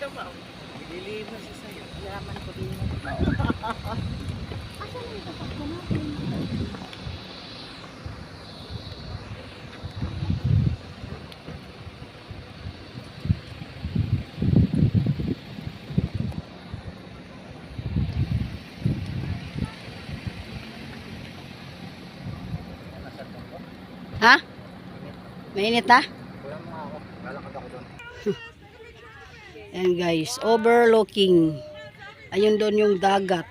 Na siya, ma'am. Naglilihim na siya sa'yo. Yaman ko din. Asan yung tatakbo natin? Ha? Mainit na? Kuya mo nga ako. Lalakad ako doon. Ayan guys, overlooking. Ayun doon yung dagat.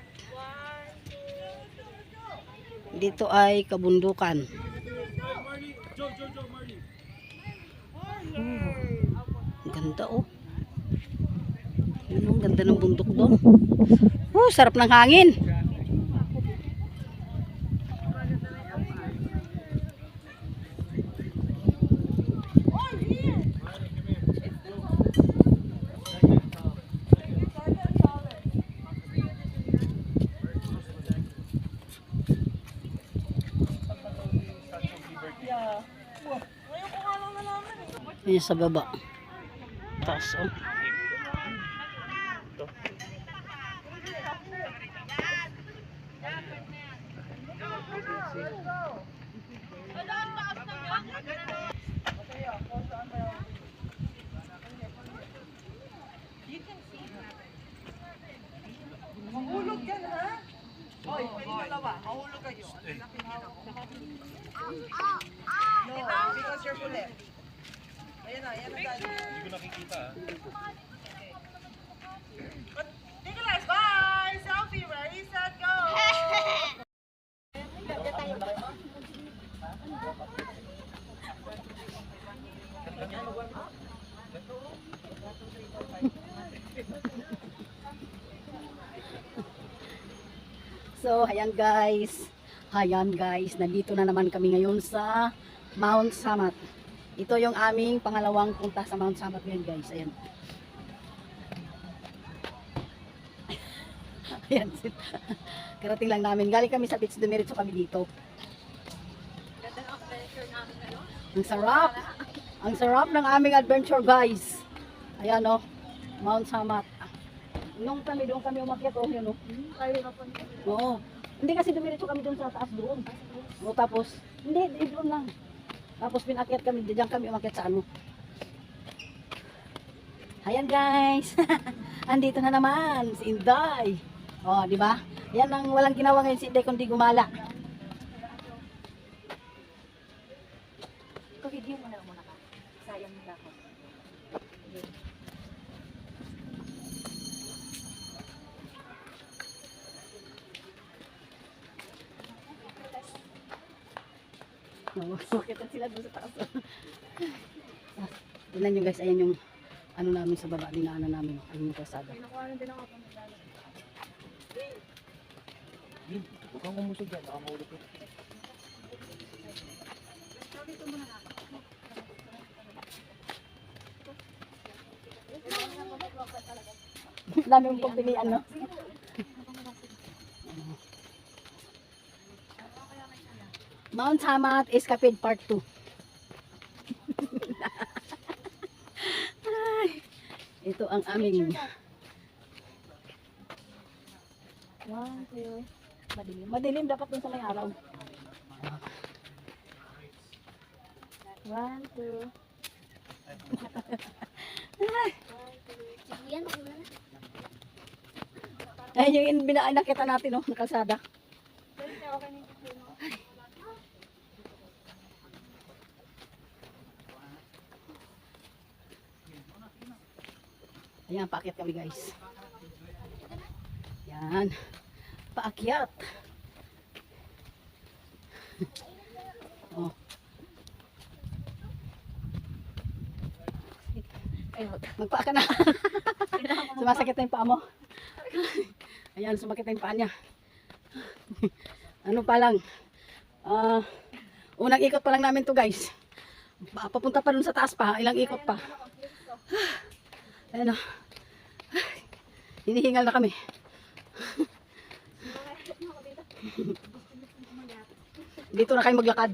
Dito ay kabundukan. Oh, ganda oh. Ang ganda ng bundok doon. Oh, sarap ng hangin. Sa baba. Taas oh. Mahulog yan, ha? Hoy, kayo dalawa. Mahulog kayo. No, because you're full left. Ayan na, ayan na dali. Hindi ko nakikita, ha? Nicholas, bye! Selfie, ready, set, go! So, ayan guys. Ayan guys, nandito na naman kami ngayon sa Mount Samat. Ito yung aming pangalawang punta sa Mount Samat ngayon guys. Ayan. Ayan. Karating lang namin. Galing kami sa beach, dumiretso kami dito. Ang sarap. Ang sarap ng aming adventure guys. Ayan o. Mount Samat. Nung kami doon kami umakyat oh, yun oh. Oo. Hindi kasi dumiretso kami doon sa taas doon. O tapos, hindi, di doon lang. Tapos pinakyat kami, diyan kami umakyat sa ano. Ayan guys. Andito na naman si Inday. Oh, di ba? Yan ang walang ginawa ngayon si Inday kundi gumala. Ko-video mo na muna ka. Sayang na ako. Oo, makita sila doon sa taas. Ah, Tingnan nyo guys, ayan yung ano namin sa baba, dinaanan namin. Ayun yung kalsada. Huwag kang umusog dyan, baka mahulog yun. Dami mong pagpilian, no? Mount Hamat Escapade Part 2. Ay, ito ang aming One, two. Madilim. Madilim dapat dun sa may araw. One, two. Ayun yung in- binaanak kita natin, no? Nakasada. Ayan, paakyat kami guys. Yan. Paakyat. oh. Magpaa ka na. Sumasakit na yung paa mo. Ayan, sumakit na yung paa niya. ano pa lang. Ah, unang ikot pa lang namin to guys. Pa- Papunta pa dun sa taas pa. Ilang ikot pa. Ayan o. Hinihingal na kami. Dito na kayo maglakad.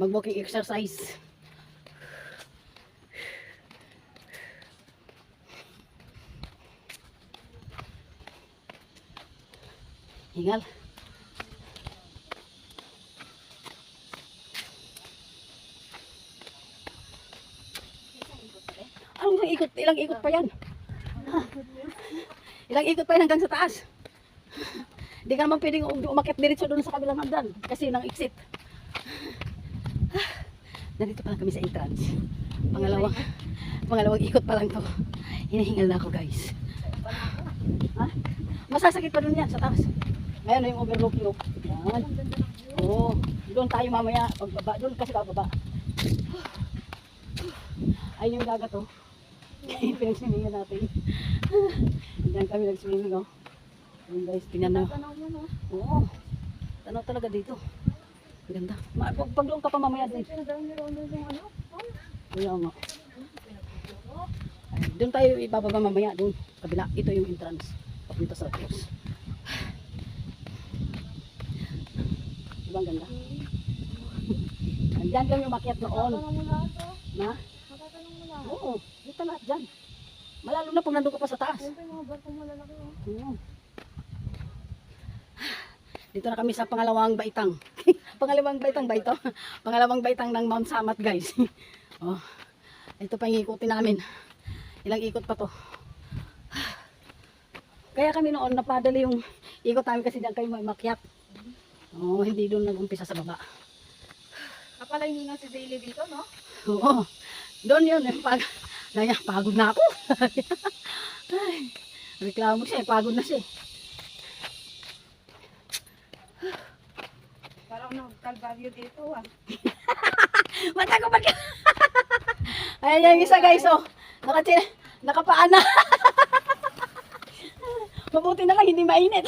Mag-walking exercise. Hingal. Anong ikot? Ilang ikot pa yan? Ilang ikot pa yan hanggang sa taas? Hindi ka naman pwedeng um- umakit diretso doon sa kabilang hagdan kasi nang exit. Nandito pa lang kami sa entrance. Pangalawang, pangalawang ikot pa lang to. Hinihingal na ako guys. Ha? Masasakit pa doon yan sa taas. Ngayon na yung overlooking. oh. Yan. Oo. Doon tayo mamaya. Pagbaba. Doon kasi bababa. Ayun yung dagat oh. Pinagswimingan natin. Diyan kami nagswimming oh. Ayun guys, tingnan na. Tanaw mo no. Oo. Tanaw talaga dito. Ang Ganda. Ma pag, pag doon ka pa mamaya din. Ano. Oh. Kaya nga. Ay, doon tayo ibababa mamaya. Doon. Kabila. Ito yung entrance. Papunta sa cross. Diba ang ganda? Andyan kami umakyat noon. Oh. Na? Matatanong mo lahat. Oo. Dito lahat dyan. Malalo na pag nandun ka pa sa taas. Siyempre mga batong malalaki oh. Oo. Dito na kami sa pangalawang baitang. pangalawang baitang ba ito? pangalawang baitang ng Mount Samat guys. oh. Ito pa yung ikutin namin. Ilang ikot pa to. Kaya kami noon napadali yung ikot namin kasi diyan kayo makyat. Oh, hindi doon nag-umpisa sa baba. Kapalay niyo na si Daily dito no? Oo. Doon yun. Eh, pag, Naya, pagod na ako. Ay, reklamo siya. eh, Pagod na siya. eh. Parang nagkalbaryo dito ah. Mata ko ba't Ayan yung isa guys, oh. Nakati, nakapaan na. Mabuti na lang, hindi mainit.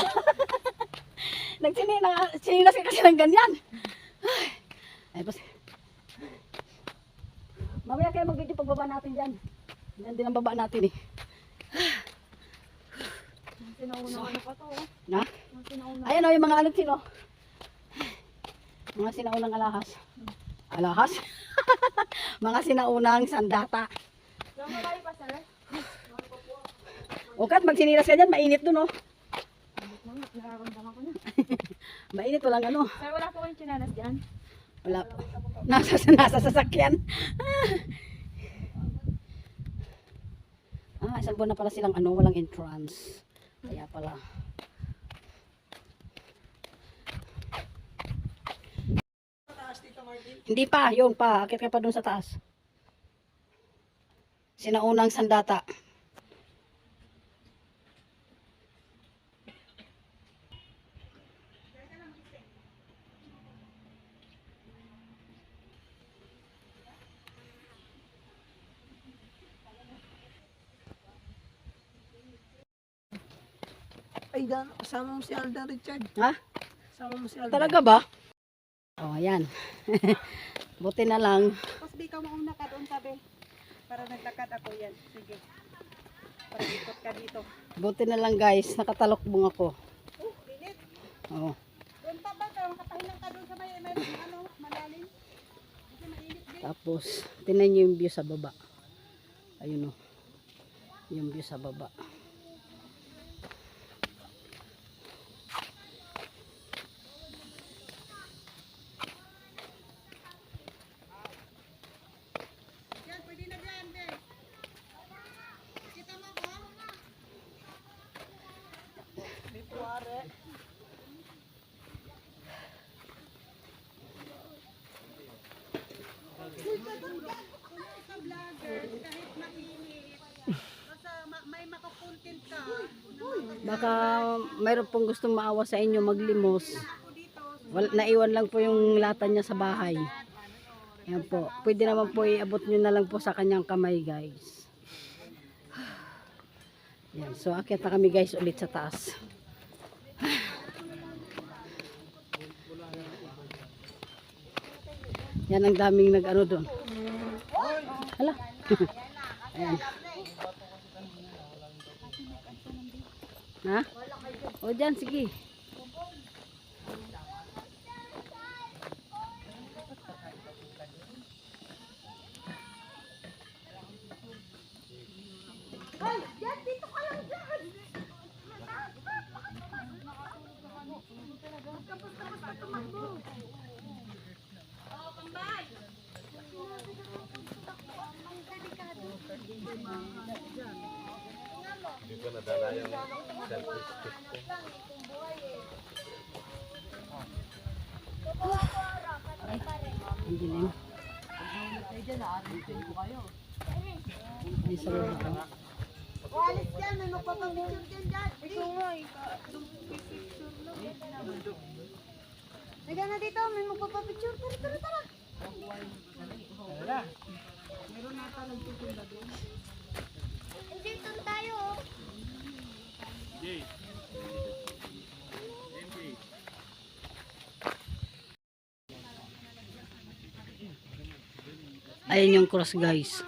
Nagsini, na, sinilas ka kasi ng ganyan. Ay, pas. Mamaya kayo mag-video pagbaba natin dyan. Yan din ang baba natin eh. Sinaunang ano pa to oh. Na? Ayan o, yung mga ano sino. Mga sinaunang alahas. Alahas? mga sinaunang sandata. O kat, magsinilas ka dyan, mainit dun o. Nararamdaman ko na. Mainit, walang ano. Sir, wala po kayong chinanas dyan? Wala po. Nasa, nasa sasakyan. ah, isang buwan na pala silang ano, walang entrance. Kaya pala. Hindi pa, yun pa. Akit ka pa dun sa taas. Sinaunang sandata. Ay, dan, kasama mo si Alda Richard. Ha? Kasama mo si Alda. Talaga ba? Oh, ayan. Buti na lang. Tapos di ka mauna ka doon sabi. Para naglakad ako yan. Sige. Para ikot ka dito. Buti na lang guys, nakatalokbong ako. Oh, init. Oh. Doon pa ba? Kaya makapahinang ka doon sa may, may ano, malalim. Kasi mainit din. Tapos, tinan nyo yung view sa baba. Ayun o. Yung view sa baba. Baka mayroon pong gusto maawa sa inyo maglimos. Wal, naiwan lang po yung lata niya sa bahay. Yan po. Pwede naman po iabot nyo na lang po sa kanyang kamay guys. Yan. So akit na kami guys ulit sa taas. Yan ang daming nag ano doon. Hala. Ayan. Ha? O dyan, sige. Ang dilim. Ay, sa loob ako. Alis dyan, may magpapapicture dyan dyan. Ikaw nga, Nagana na dito, may magpapapicture. Tara, tara, tara. Dito tayo. Ayan yung cross guys.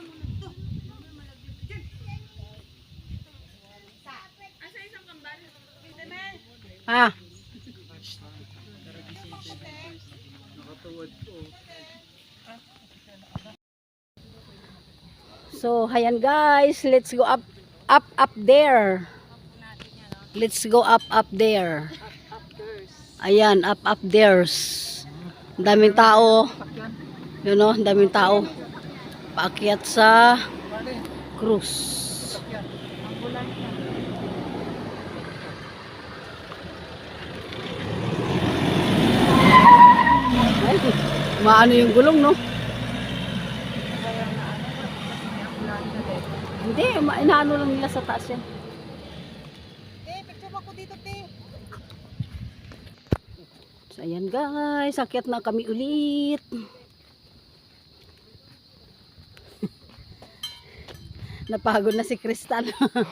Ah. So, ayan guys, let's go up up up there. Let's go up up there. Ayan, up up there's. Daming tao. O, ang daming tao. Paakyat sa cruise. Ay, maano yung gulong, no? Hindi, inaano lang nila sa taas yan. Eh. So, ayan guys, akyat na kami ulit. Napagod na si Crystal.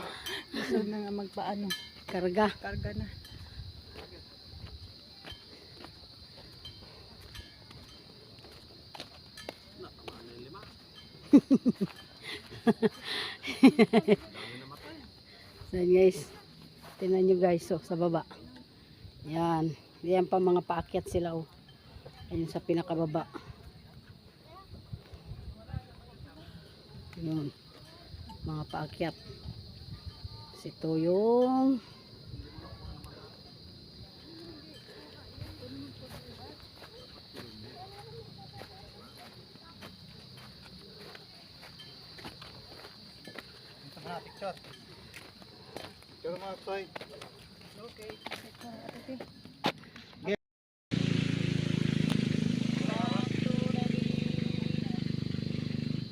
Gusto na nga magpaano. Karga. Karga na. So, guys. Tingnan nyo guys, so, sa baba. Yan. Yan pa mga paakyat sila, oh. Ayun sa pinakababa. Yun. Mga paakyat. Kasi ito yung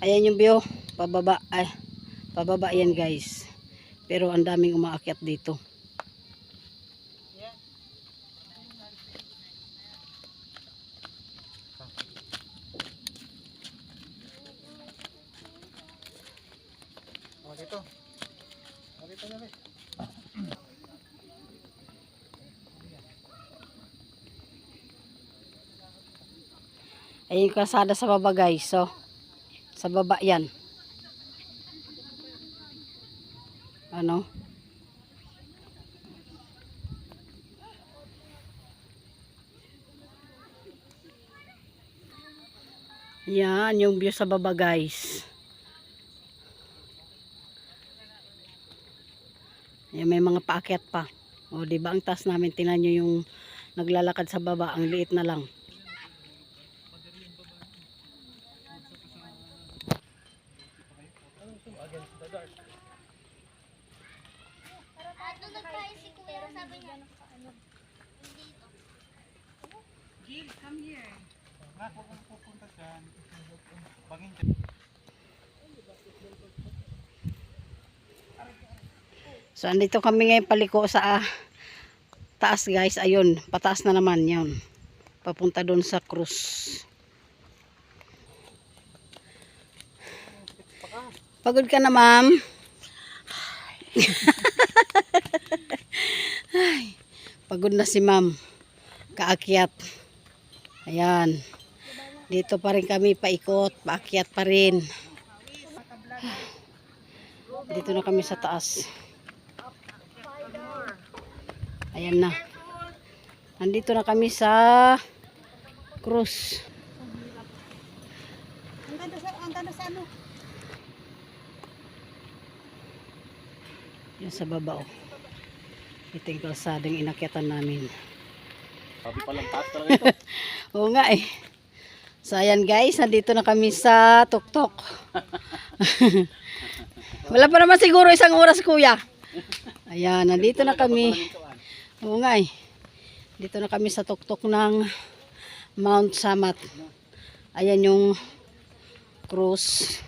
Ayan yung view, pababa, ay, pababa yan guys. Pero ang daming umaakyat dito. Dito. Dito na rin. Kasada sa baba guys. So, sa baba yan. Ano? Yan, yung view sa baba guys. Yan, may mga paakyat pa. O, di ba ang taas namin, tinan nyo yung naglalakad sa baba, ang liit na lang. Ano nagkain si Kuya? Sabi niya, ano? Gil, come here. Na, huwag kang pupunta dyan. Bangin So, andito kami ngayon paliko sa ah, taas guys. Ayun, pataas na naman yun. Papunta doon sa cruise. Pagod ka na, ma'am? Pagod na si ma'am. Kaakyat. Ayan. Dito pa rin kami paikot, paakyat pa rin. Dito na kami sa taas. Ayan na. Nandito na kami sa cruise. Ang ganda sa, ang ganda sa ano. Yan sa baba oh. Ito yung kalsadang inakyatan namin. Sabi palang taas talaga ito. Oo nga eh. So ayan guys, nandito na kami sa tuktok. Wala pa naman siguro isang oras kuya. Ayan, nandito na kami. Oo eh. Dito na kami sa tuktok ng Mount Samat. Ayan yung cruise.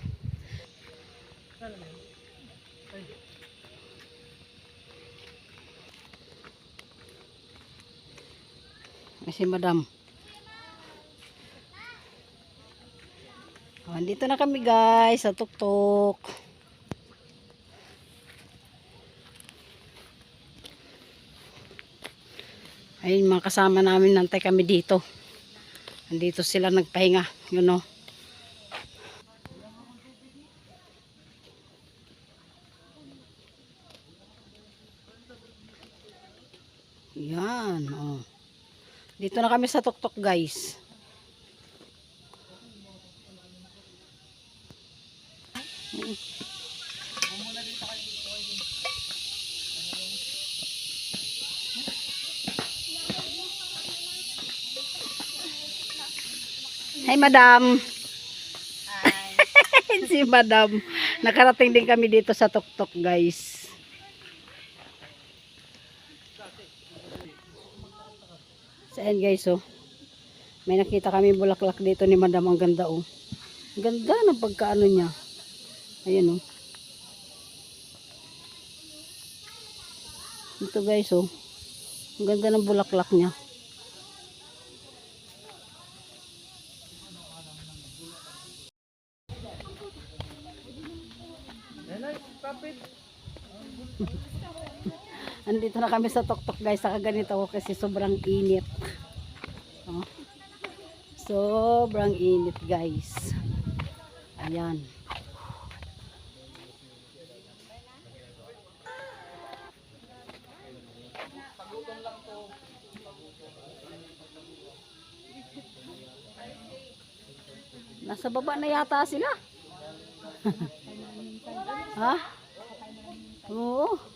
Ay, si madam. Oh, Andito na kami guys sa tuktok. Ayun mga kasama namin nantay kami dito. Andito sila nagpahinga, you know. Yan, oh. Dito na kami sa tuktok, guys. Hi, madam. si madam. Nakarating din kami dito sa tuktok, guys. Saan guys, oh. May nakita kami bulaklak dito ni madam. Ang ganda, oh. Ang ganda ng pagkaano niya. Ayan, oh. Ito guys, oh. Ang ganda ng bulaklak niya. Andito na kami sa tuktok guys. Saka ganito ako kasi sobrang init. Oh. Sobrang init guys. Ayan. Nasa baba na yata sila. ha? Oo.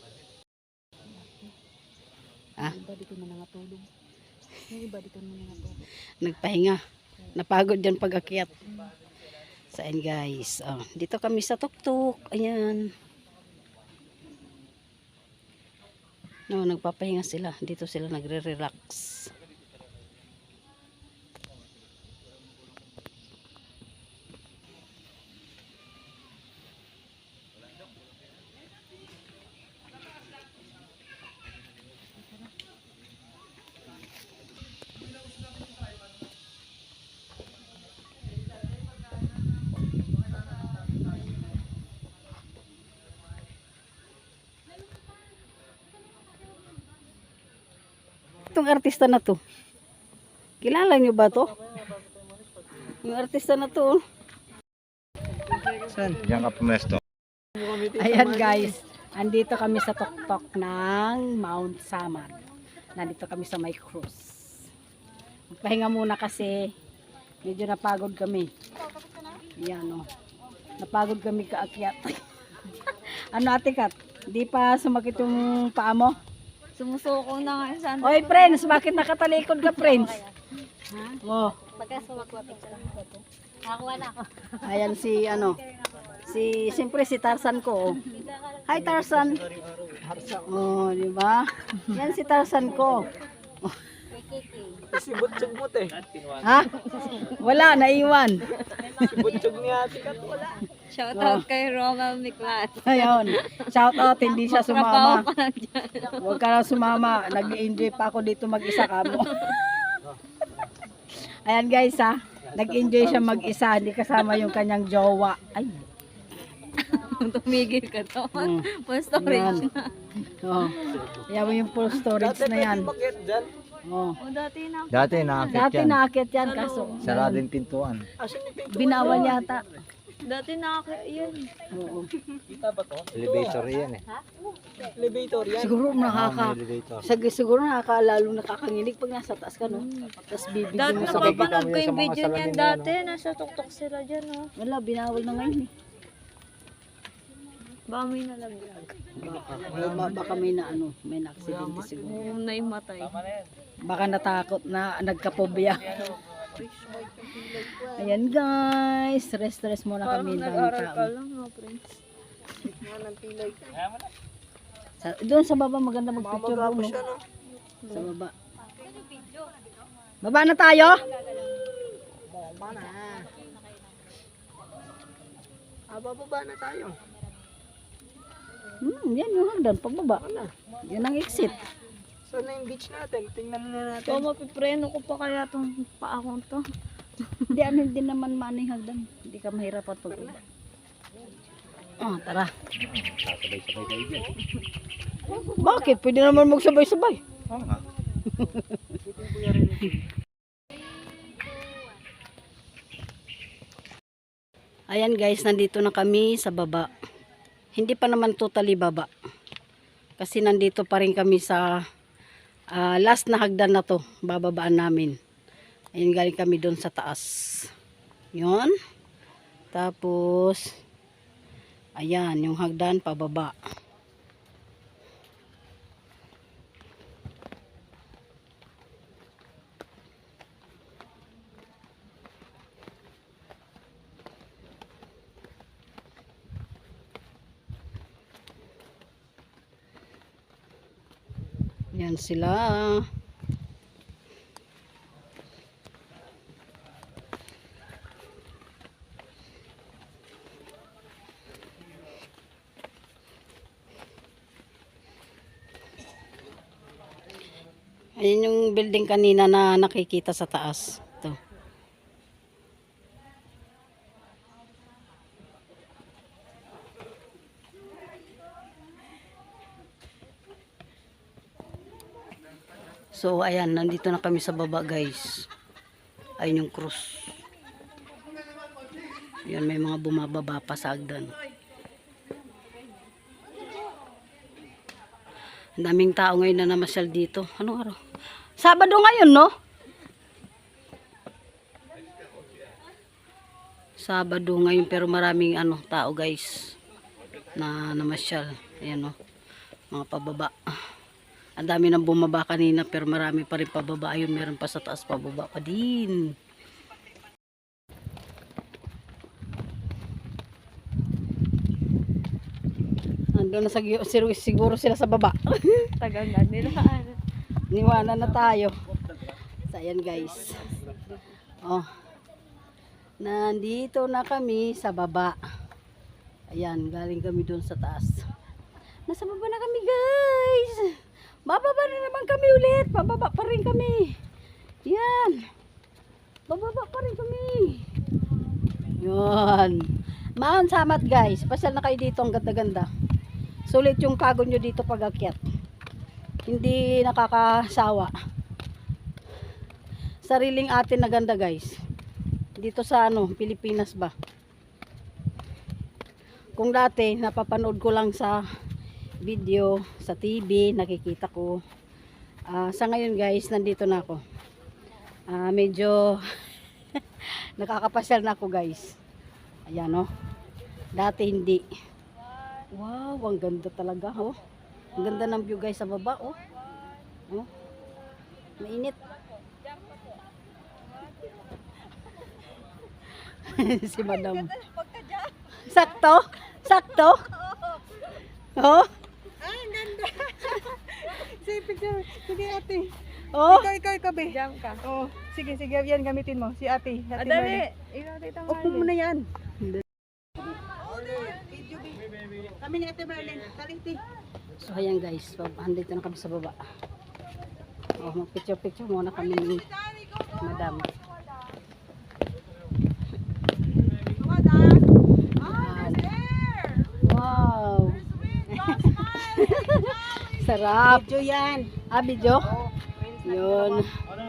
Ah. Nagpahinga. Napagod dyan pag akyat. Saan guys? Oh, dito kami sa tuktok. Ayan. No, nagpapahinga sila. Dito sila nagre-relax. Itong artista na to. Kilala niyo ba to? Yung artista na to. oh. Diyan ka pumesto. Ayan guys, andito kami sa tuktok ng Mount Samar. Nandito kami sa may cruise. Magpahinga muna kasi medyo napagod kami. Yan o. Napagod kami kaakyat. ano ate Kat? Di pa sumakit yung paa mo? Sumusuko na nga sa Oy friends, bakit nakatalikod ka friends? Oh, Pagka sumakwapit sa lang ko. Nakakuha na ako. ayan si ano. Si siyempre si Tarzan ko. Oh. Hi Tarzan. Oh, di ba? Yan si Tarzan ko. Si Butchog mo te. Ha? Wala, naiwan. Si Butchog ni Ate Kat wala. Shout out kay Romal Miklat. Ayun. Shout out, hindi siya sumama. na. Huwag ka na sumama. Nag-enjoy pa ako dito mag-isa ka mo. Ayan guys ha. Nag-enjoy siya mag-isa. Hindi kasama yung kanyang jowa. Ay. Tumigil ka to. Mm. Full storage Yan. na. Oh. Ayan mo yung full storage na yan. Oh. O dati na. Dati Dati yan. naakit yan kaso Sarado yung pintuan. binawal yata. Dati na yun. Oo. Kita ba to? Elevator yan eh. Elevator yan. Siguro Ah, nakaka elevator. Sig- siguro nakaka-lalo nakakanginig pag nasa taas ka, no? Tapos bibigyan Dati mo sa baba. napapanood ko Sa yung video niyan na dati. Nasa tuktok sila dyan oh. Wala, binawal na ngayon eh. Baka may nalaglag. Baka, baka, baka may na ano, may na-accidente siguro. Kung naimatay. Baka natakot na nagkapobya. Ayan guys, rest-rest muna kami ng nag-aral ka tao. Sa doon sa baba maganda magpicture doon. siya, No? Sa baba. Baba na tayo? Bomba na. Ah, bababa na tayo. Hmm, yan yung hagdan, pagbaba. Yan ang exit. Yung beach natin? Tingnan na natin. So, mapipreno ko pa kaya itong paa ko to. Hindi, ano, hindi naman yung hagdan. Hindi ka mahirapan pagbaba. Oh, tara. Sasabay-sabay kayo dyan. Bakit? Pwede naman magsabay-sabay. Oo nga. Ayan guys, nandito na kami sa baba. Hindi pa naman totally baba. Kasi nandito pa rin kami sa ah, last na hagdan na to. Bababaan namin. Ayan galing kami doon sa taas. Yun. Tapos, ayan, yung hagdan pababa. Yan sila. Ayan yung building kanina na nakikita sa taas. Ito. So, ayan, nandito na kami sa baba, guys. Ayun yung cross. Yan, may mga bumababa pa sa agdan. Daming tao ngayon na namasyal dito. Anong araw? Sabado ngayon, no? Sabado ngayon, pero maraming ano, tao, guys, na namasyal. Ayan, no? Mga pababa. Ang dami nang bumaba kanina pero marami pa rin pababa. Ayun, meron pa sa taas pababa pa din. Ando na sa, siguro, siguro sila sa baba. Tagal na nila. Niwanan na tayo. So, ayan guys. Oh. Nandito na kami sa baba. Ayan, galing kami doon sa taas. Nasa baba na kami guys. Bababa na naman kami ulit. Bababa pa rin kami. Yan. Bababa pa rin kami. Yan. Mount Samat guys. Pasyal na kayo dito. Ang ganda-ganda. Sulit yung pagod nyo dito pag akyat. Hindi nakakasawa. Sariling atin na ganda guys. Dito sa ano, Pilipinas ba? Kung dati, napapanood ko lang sa video, sa TV, nakikita ko. Ah, sa ngayon guys, nandito na ako. Ah, medyo nakakapasyal na ako guys. Ayan oh. Dati hindi. Wow, ang ganda talaga oh. Ang ganda ng view guys sa baba oh. Oh. Mainit. si madam. Sakto? Sakto? Oh? Sige, picture. Sige, ate. Oh? Ikaw, ikaw, ikaw, be. Jam ka. Oo. Sige, sige. Yan, gamitin mo. Si ate. ate Adali. Upo mo na yan. Kami ni ate Merlin. Taliti. So ayan guys, bab- andito na kami sa baba. Oh, mag-picture-picture muna kami ni Madam. Ayan. Wow. Sarap. Video yan. Ah, video? Yun. Tara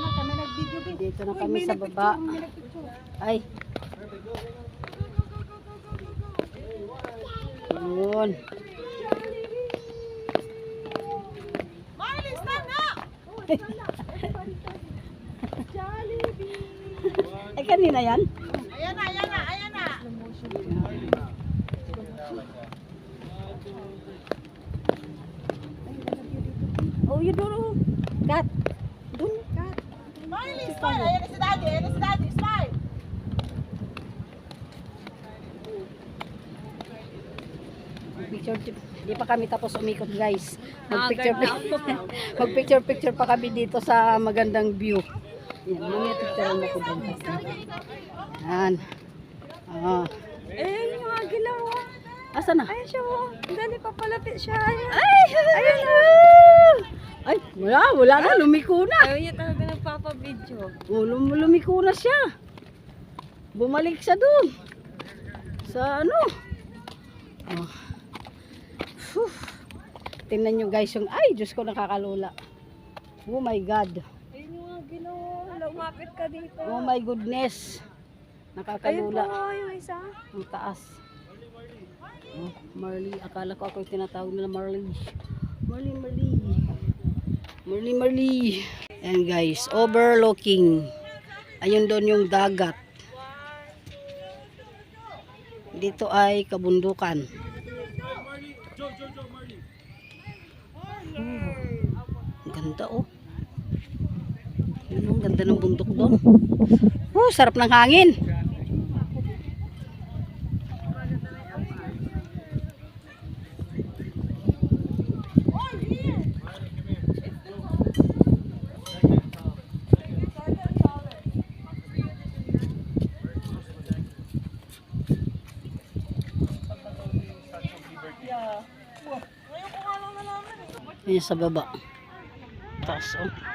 na, kami nag-video, be. Dito na kami sa baba. Ay. Yun. Ay, kanina yan? Ayan na, ayan na, ayan na. Oh, yun doon. Kat. Doon. Smiley, smile. Ayan si daddy, ayan si daddy. Smile. picture, di pa kami tapos umikot guys. Mag picture, mag picture, picture pa kami dito sa magandang view. Yan, mamaya picture mo ko doon. Yan. Ah. Eh, yung mga ginawa. Asa na? Ayun siya mo. Dali, papalapit siya. Ayun. Ay! Ayun na! Ay, wala, wala na, lumiko na. Ayaw niya talaga nagpapabidyo. Oh, lum lumiko na siya. Bumalik siya doon. Sa ano? Oh. Phew. Tingnan nyo guys yung, ay, Diyos ko, nakakalula. Oh my God. Ayun yung mga ginawa. Wala, umapit ka dito. Oh my goodness. Ayun Nakakalula. po, yung isa. Ang taas. Oh, Marley. Akala ko ako yung tinatawag nila Marley. Marley, Marley. Marley, Marley. Ayan guys, overlooking. Ayun doon yung dagat. Dito ay kabundukan. Oh, ang ganda oh. Oh, ang ganda ng bundok doon. Oh, sarap ng hangin. Ayan sa baba. Taas, oh.